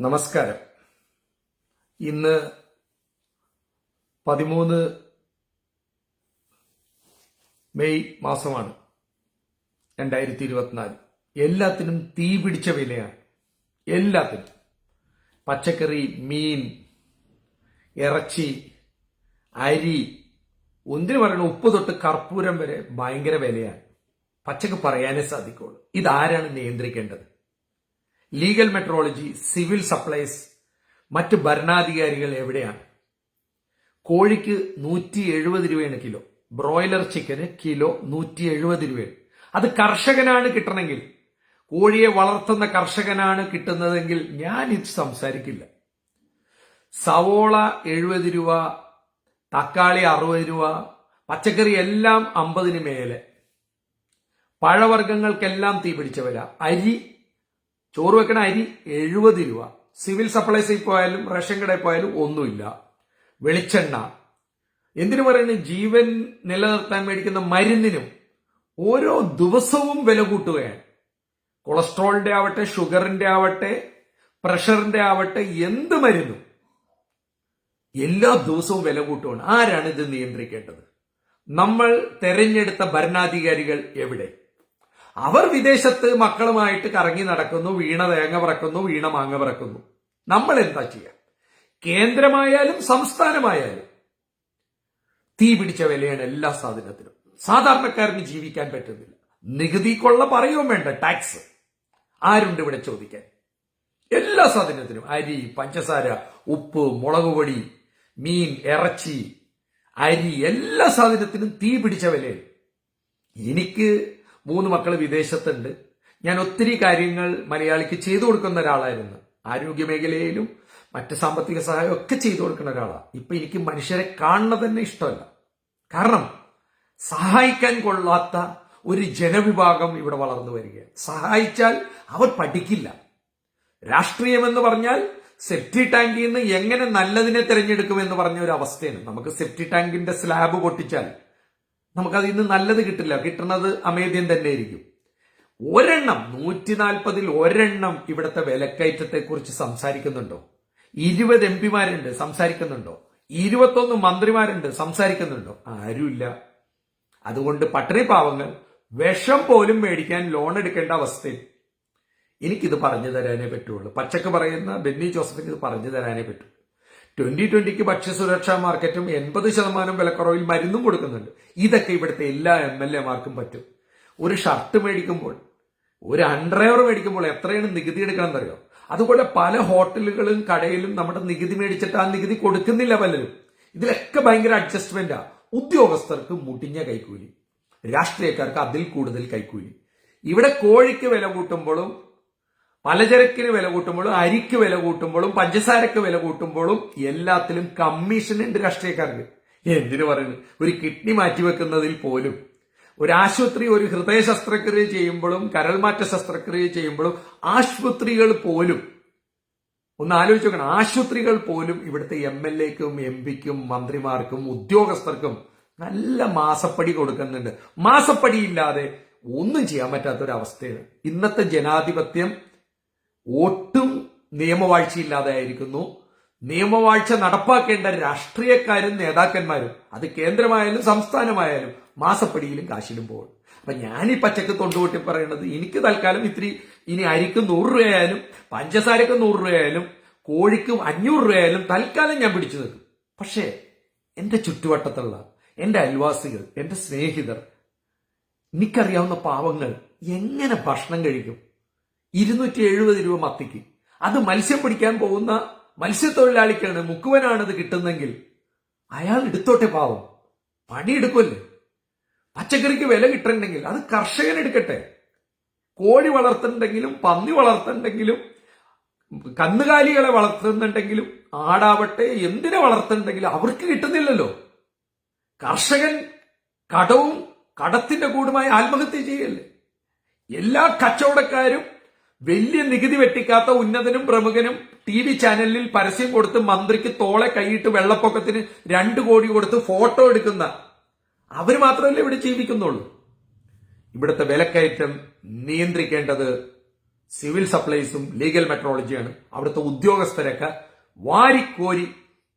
നമസ്കാരം. ഇന്ന് പതിമൂന്ന് മെയ് മാസമാണ്. രണ്ടായിരത്തി ഇരുപത്തിനാല് എല്ലാത്തിനും തീ പിടിച്ച വിലയാണ്. എല്ലാത്തിനും. പച്ചക്കറി മീൻ ഇറച്ചി അരി ഒന്നിനു പറയണ ഉപ്പ് തൊട്ട് കർപ്പൂരം വരെ ഭയങ്കര വിലയാണ്. പച്ചക്ക് പറയാനേ സാധിക്കുള്ളൂ ഇതാരാണ് നിയന്ത്രിക്കേണ്ടത്? ലീഗൽ മെട്രോളജി സിവിൽ സപ്ലൈസ് മറ്റ് ഭരണാധികാരികൾ എവിടെയാണ്? കോഴിക്ക് നൂറ്റി എഴുപത് രൂപയാണ് കിലോ. ബ്രോയിലർ ചിക്കന് കിലോ നൂറ്റി എഴുപത് രൂപയാണ്. അത് കർഷകനാണ് കിട്ടണമെങ്കിൽ കോഴിയെ വളർത്തുന്ന കർഷകനാണ് കിട്ടുന്നതെങ്കിൽ ഞാൻ ഇത് സംസാരിക്കില്ല. സവോള എഴുപത് രൂപ തക്കാളി അറുപത് രൂപ പച്ചക്കറി എല്ലാം അമ്പതിന് മേലെ. പഴവർഗങ്ങൾക്കെല്ലാം തീ പിടിച്ച വില. അരി ചോറ് വെക്കണ അരി എഴുപത് രൂപ. സിവിൽ സപ്ലൈസിൽ പോയാലും റേഷൻ കടയിൽ പോയാലും ഒന്നുമില്ല. വെളിച്ചെണ്ണ. എന്തിനു പറയുന്നത് ജീവൻ നിലനിർത്താൻ മേടിക്കുന്ന മരുന്നിനും ഓരോ ദിവസവും വില കൂട്ടുകയാണ്. കൊളസ്ട്രോളിന്റെ ആവട്ടെ ഷുഗറിന്റെ ആവട്ടെ പ്രഷറിന്റെ ആവട്ടെ എന്ത് മരുന്നും എല്ലാ ദിവസവും വില കൂട്ടുകയാണ്. ആരാണ് ഇത് നിയന്ത്രിക്കേണ്ടത്? നമ്മൾ തെരഞ്ഞെടുത്ത ഭരണാധികാരികൾ എവിടെ? അവർ വിദേശത്ത് മക്കളുമായിട്ട് കറങ്ങി നടക്കുന്നു വീണ തേങ്ങ പറക്കുന്നു വീണ മാങ്ങ പറക്കുന്നു. നമ്മൾ എന്താ ചെയ്യുക കേന്ദ്രമായാലും സംസ്ഥാനമായാലും തീ പിടിച്ച വിലയാണ് എല്ലാ സാധനത്തിനും. സാധാരണക്കാരന് ജീവിക്കാൻ പറ്റുന്നില്ല. നികുതി കൊള്ള പറയുകയും വേണ്ട ടാക്സ്. ആരുണ്ട് ഇവിടെ ചോദിക്കാൻ? എല്ലാ സാധനത്തിനും. അരി പഞ്ചസാര ഉപ്പ് മുളക് പൊടി മീൻ ഇറച്ചി അരി എല്ലാ സാധനത്തിനും തീ പിടിച്ച വിലയാണ്. എനിക്ക് മൂന്ന് മക്കൾ വിദേശത്തുണ്ട്. ഞാൻ ഒത്തിരി കാര്യങ്ങൾ മലയാളിക്ക് ചെയ്തു കൊടുക്കുന്ന ഒരാളായിരുന്നു. ആരോഗ്യ മേഖലയിലും മറ്റ് സാമ്പത്തിക സഹായം ഒക്കെ ചെയ്തു കൊടുക്കുന്ന ഒരാളാണ് ഇപ്പൊ എനിക്ക് മനുഷ്യരെ കാണുന്നത് തന്നെ ഇഷ്ടമല്ല. കാരണം സഹായിക്കാൻ കൊള്ളാത്ത ഒരു ജനവിഭാഗം ഇവിടെ വളർന്നു വരികയാണ്. സഹായിച്ചാൽ അവർ പഠിക്കില്ല. രാഷ്ട്രീയം എന്ന് പറഞ്ഞാൽ സെപ്റ്റി ടാങ്കിൽ നിന്ന് എങ്ങനെ നല്ലതിനെ തിരഞ്ഞെടുക്കുമെന്ന് പറഞ്ഞ ഒരു അവസ്ഥയാണ്. നമുക്ക് സെപ്റ്റി ടാങ്കിന്റെ സ്ലാബ് പൊട്ടിച്ചാൽ നമുക്കതിൽ നിന്ന് നല്ലത് കിട്ടില്ല. കിട്ടുന്നത് അമേദ്യം തന്നെ ആയിരിക്കും ഒരെണ്ണം നൂറ്റി നാൽപ്പതിൽ ഒരെണ്ണം ഇവിടുത്തെ വിലക്കയറ്റത്തെ കുറിച്ച് സംസാരിക്കുന്നുണ്ടോ? ഇരുപത് എം പിമാരുണ്ട് സംസാരിക്കുന്നുണ്ടോ? ഇരുപത്തൊന്ന് മന്ത്രിമാരുണ്ട് സംസാരിക്കുന്നുണ്ടോ? ആരുമില്ല. അതുകൊണ്ട് പട്ടിണി പാവങ്ങൾ വിഷം പോലും മേടിക്കാൻ ലോൺ എടുക്കേണ്ട അവസ്ഥയിൽ എനിക്കിത് പറഞ്ഞു തരാനേ പറ്റുള്ളൂ. പച്ചക്ക് പറയുന്ന ബെന്നി ജോസഫിന് ഇത് പറഞ്ഞു തരാനേ പറ്റൂ. ട്വന്റി ട്വന്റിക്ക് ഭക്ഷ്യസുരക്ഷാ മാർക്കറ്റും എൺപത് ശതമാനം വിലക്കുറവിൽ മരുന്നും കൊടുക്കുന്നുണ്ട്. ഇതൊക്കെ ഇവിടുത്തെ എല്ലാ എം എൽ എമാർക്കും പറ്റും. ഒരു ഷർട്ട് മേടിക്കുമ്പോൾ ഒരു അണ്ടർവെയർ മേടിക്കുമ്പോൾ എത്രയാണ് നികുതി എടുക്കണം എന്നറിയോ അതുപോലെ പല ഹോട്ടലുകളും കടയിലും നമ്മുടെ നികുതി മേടിച്ചിട്ട് ആ നികുതി കൊടുക്കുന്നില്ല പലരും. ഇതിലൊക്കെ ഭയങ്കര അഡ്ജസ്റ്റ്മെന്റാ. ഉദ്യോഗസ്ഥർക്ക് മുടിഞ്ഞ കൈക്കൂലി. രാഷ്ട്രീയക്കാർക്ക് അതിൽ കൂടുതൽ കൈക്കൂലി. ഇവിടെ കോഴിക്ക് വില കൂട്ടുമ്പോഴും പലചരക്കിന് വില കൂട്ടുമ്പോഴും അരിക്ക് വില കൂട്ടുമ്പോഴും പഞ്ചസാരക്ക് വില കൂട്ടുമ്പോഴും എല്ലാത്തിലും കമ്മീഷൻ ഉണ്ട് രാഷ്ട്രീയക്കാർക്ക്. എന്തിനു പറയുന്നു? ഒരു കിഡ്നി മാറ്റിവെക്കുന്നതിൽ പോലും. ഒരു ആശുപത്രി ഒരു ഹൃദയ ശസ്ത്രക്രിയ ചെയ്യുമ്പോഴും കരൾമാറ്റ ശസ്ത്രക്രിയ ചെയ്യുമ്പോഴും ആശുപത്രികൾ പോലും. ഒന്ന് ആലോചിച്ച് നോക്കണം. ആശുപത്രികൾ പോലും ഇവിടുത്തെ എം എൽ എക്കും എം പിക്കും മന്ത്രിമാർക്കും ഉദ്യോഗസ്ഥർക്കും നല്ല മാസപ്പടി കൊടുക്കുന്നുണ്ട്. മാസപ്പടി ഇല്ലാതെ ഒന്നും ചെയ്യാൻ പറ്റാത്തൊരവസ്ഥയാണ്. ഇന്നത്തെ ജനാധിപത്യം ഒട്ടും നിയമവാഴ്ചയില്ലാതെ ആയിരിക്കുന്നു നിയമവാഴ്ച നടപ്പാക്കേണ്ട രാഷ്ട്രീയക്കാരും നേതാക്കന്മാരും അത് കേന്ദ്രമായാലും സംസ്ഥാനമായാലും മാസപ്പടിയിലും കാശിലും പോകും അപ്പൊ ഞാൻ ഈ പച്ചക്ക് തൊണ്ടുകൂട്ടി പറയുന്നത് എനിക്ക് തൽക്കാലം ഇത്തിരി ഇനി അരിക്ക് നൂറ് രൂപയായാലും പഞ്ചസാരക്ക് നൂറ് രൂപയായാലും കോഴിക്കും അഞ്ഞൂറ് രൂപയായാലും തൽക്കാലം ഞാൻ പിടിച്ചു നിൽക്കും. പക്ഷേ എന്റെ ചുറ്റുവട്ടത്തുള്ള എന്റെ അയൽവാസികൾ എന്റെ സ്നേഹിതർ എനിക്കറിയാവുന്ന പാവങ്ങൾ എങ്ങനെ ഭക്ഷണം കഴിക്കും? ഇരുന്നൂറ്റി എഴുപത് രൂപ മത്തിക്ക്. അത് മത്സ്യം പിടിക്കാൻ പോകുന്ന മത്സ്യത്തൊഴിലാളിക്കാണ് മുക്കുവനാണത് കിട്ടുന്നെങ്കിൽ അയാൾ എടുത്തോട്ടെ പാവം. പണിയെടുക്കുമല്ലേ പച്ചക്കറിക്ക് വില കിട്ടണ്ടെങ്കിൽ അത് കർഷകൻ എടുക്കട്ടെ. കോഴി വളർത്തുന്നുണ്ടെങ്കിലും പന്നി വളർത്തുന്നുണ്ടെങ്കിലും കന്നുകാലികളെ വളർത്തുന്നുണ്ടെങ്കിലും ആടാവട്ടെ എന്തിനെ വളർത്തുന്നുണ്ടെങ്കിലും അവർക്ക് കിട്ടുന്നില്ലല്ലോ. കർഷകൻ കടവും കടത്തിന്റെ കൂടുമായി ആത്മഹത്യ ചെയ്യല്ലേ? എല്ലാ കച്ചവടക്കാരും വലിയ നികുതി വെട്ടിക്കാത്ത ഉന്നതനും പ്രമുഖനും ടി വി ചാനലിൽ പരസ്യം കൊടുത്ത് മന്ത്രിക്ക് തോളെ കൈയിട്ട് വെള്ളപ്പൊക്കത്തിന് രണ്ടു കോടി കൊടുത്ത് ഫോട്ടോ എടുക്കുന്ന അവർ മാത്രമല്ലേ ഇവിടെ ജീവിക്കുന്നുള്ളൂ. ഇവിടുത്തെ വിലക്കയറ്റം നിയന്ത്രിക്കേണ്ടത് സിവിൽ സപ്ലൈസും ലീഗൽ മെട്രോളജിയാണ്. അവിടുത്തെ ഉദ്യോഗസ്ഥരൊക്കെ വാരിക്കോരി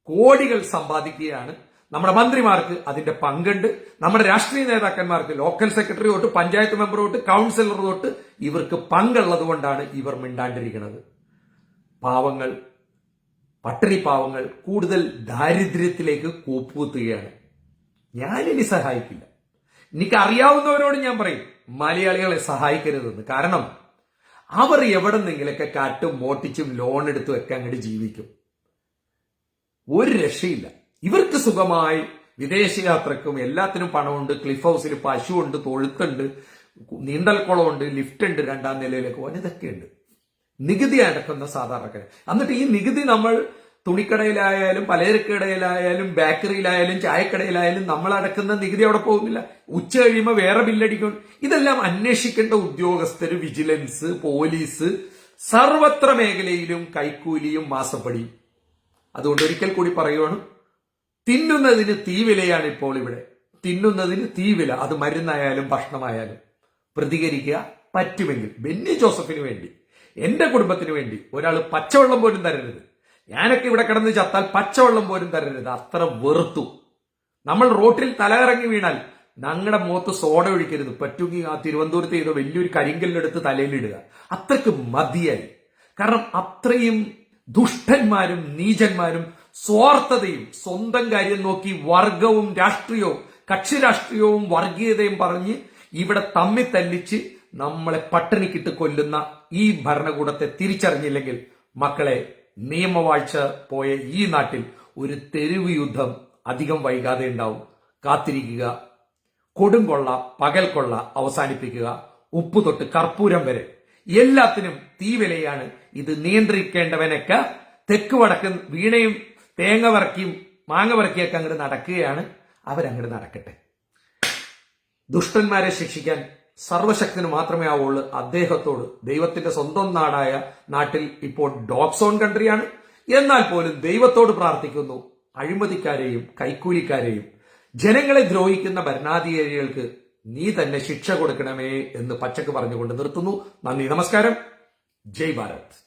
കോടികൾ സമ്പാദിക്കുകയാണ്. നമ്മുടെ മന്ത്രിമാർക്ക് അതിന്റെ പങ്കുണ്ട്. നമ്മുടെ രാഷ്ട്രീയ നേതാക്കന്മാർക്ക് ലോക്കൽ സെക്രട്ടറി തൊട്ട് പഞ്ചായത്ത് മെമ്പർ തൊട്ട് കൗൺസിലർ തൊട്ട് ഇവർക്ക് പങ്കുള്ളത് കൊണ്ടാണ് ഇവർ മിണ്ടാണ്ടിരിക്കുന്നത്. പാവങ്ങൾ പട്ടിണി പാവങ്ങൾ കൂടുതൽ ദാരിദ്ര്യത്തിലേക്ക് കൂപ്പുകുത്തുകയാണ്. ഞാനിനി സഹായിക്കില്ല. എനിക്ക് അറിയാവുന്നവരോട് ഞാൻ പറയും മലയാളികളെ സഹായിക്കരുതെന്ന്. കാരണം അവർ എവിടെ നിന്നെങ്കിലൊക്കെ കാട്ടും മോട്ടിച്ചും ലോൺ എടുത്തും ഒക്കെ അങ്ങോട്ട് ജീവിക്കും. ഒരു രക്ഷയില്ല. ഇവർക്ക് സുഖമായി വിദേശയാത്രക്കും എല്ലാത്തിനും പണമുണ്ട് ക്ലിഫ് ഹൗസിൽ പശുവുണ്ട് തൊഴുത്തുണ്ട് നീന്തൽക്കുളമുണ്ട് ലിഫ്റ്റ് ഉണ്ട് രണ്ടാം നിലയിലേക്ക് പോകാൻ. ഇതൊക്കെ ഉണ്ട് നികുതി അടക്കുന്ന സാധാരണക്കാരൻ എന്നിട്ട് ഈ നികുതി നമ്മൾ തുണിക്കടയിലായാലും പലചരക്കടയിലായാലും ബേക്കറിയിലായാലും ചായക്കടയിലായാലും നമ്മൾ അടക്കുന്ന നികുതി അവിടെ പോകുന്നില്ല. ഉച്ച കഴിയുമ്പോൾ വേറെ ബില്ലടിക്കും. ഇതെല്ലാം അന്വേഷിക്കേണ്ട ഉദ്യോഗസ്ഥർ വിജിലൻസ് പോലീസ് സർവത്ര മേഖലയിലും കൈക്കൂലിയും മാസപ്പടിയും. അതുകൊണ്ട് ഒരിക്കൽ കൂടി പറയുവാണ് തിന്നുന്നതിന് തീവിലയാണ് ഇപ്പോൾ ഇവിടെ. തിന്നുന്നതിന് തീവില. അത് മരുന്നായാലും ഭക്ഷണമായാലും. പ്രതികരിക്കുക പറ്റുമെങ്കിൽ. ബെന്നി ജോസഫിന് വേണ്ടി. എന്റെ കുടുംബത്തിന് വേണ്ടി. ഒരാൾ പച്ചവെള്ളം പോലും തരരുത്. ഞാനൊക്കെ ഇവിടെ കിടന്ന് ചത്താൽ പച്ചവെള്ളം പോലും തരരുത്. അത്ര വെറുത്തു. നമ്മൾ റോട്ടിൽ തലകറങ്ങി വീണാൽ ഞങ്ങളുടെ മുഖത്ത് സോഡ ഒഴിക്കരുത്. പറ്റുമെങ്കിൽ ആ തിരുവനന്തപുരത്ത് ചെയ്ത വലിയൊരു കരിങ്കല്ലെടുത്ത് തലയിലിടുക. അത്രയ്ക്ക് മതിയായി. കാരണം അത്രയും ദുഷ്ടന്മാരും നീചന്മാരും സ്വാർത്ഥതയും സ്വന്തം കാര്യം നോക്കി വർഗവും രാഷ്ട്രീയവും കക്ഷി രാഷ്ട്രീയവും വർഗീയതയും പറഞ്ഞ് ഇവിടെ തമ്മി തല്ലിച്ച് നമ്മളെ പട്ടിണിക്കിട്ട് കൊല്ലുന്ന ഈ ഭരണകൂടത്തെ തിരിച്ചറിഞ്ഞില്ലെങ്കിൽ മക്കളെ നിയമവാഴ്ച പോയ ഈ നാട്ടിൽ ഒരു തെരുവ് യുദ്ധം അധികം വൈകാതെ ഉണ്ടാവും. കാത്തിരിക്കുക. കൊടുങ്കൊള്ള പകൽക്കൊള്ള അവസാനിപ്പിക്കുക. ഉപ്പ് തൊട്ട് കർപ്പൂരം വരെ. എല്ലാത്തിനും തീവിലയാണ് ഇത് നിയന്ത്രിക്കേണ്ടവനൊക്കെ തെക്ക് വടക്ക് വീണയും തേങ്ങ വറക്കിയും മാങ്ങ വറക്കിയൊക്കെ അങ്ങോട്ട് നടക്കുകയാണ്. അവരങ്ങോട്ട് നടക്കട്ടെ. ദുഷ്ടന്മാരെ ശിക്ഷിക്കാൻ സർവശക്തിന് മാത്രമേ ആവുള്ളൂ. അദ്ദേഹത്തോട് ദൈവത്തിന്റെ സ്വന്തം നാടായ നാട്ടിൽ ഇപ്പോൾ ഡോക്സോൺ കൺട്രിയാണ് എന്നാൽ പോലും ദൈവത്തോട് പ്രാർത്ഥിക്കുന്നു. അഴിമതിക്കാരെയും കൈക്കൂലിക്കാരെയും ജനങ്ങളെ ദ്രോഹിക്കുന്ന ഭരണാധികാരികൾക്ക് നീ തന്നെ ശിക്ഷ കൊടുക്കണമേ എന്ന് പച്ചക്ക് പറഞ്ഞുകൊണ്ട് നിർത്തുന്നു. നന്ദി നമസ്കാരം. ജയ് ഭാരത്.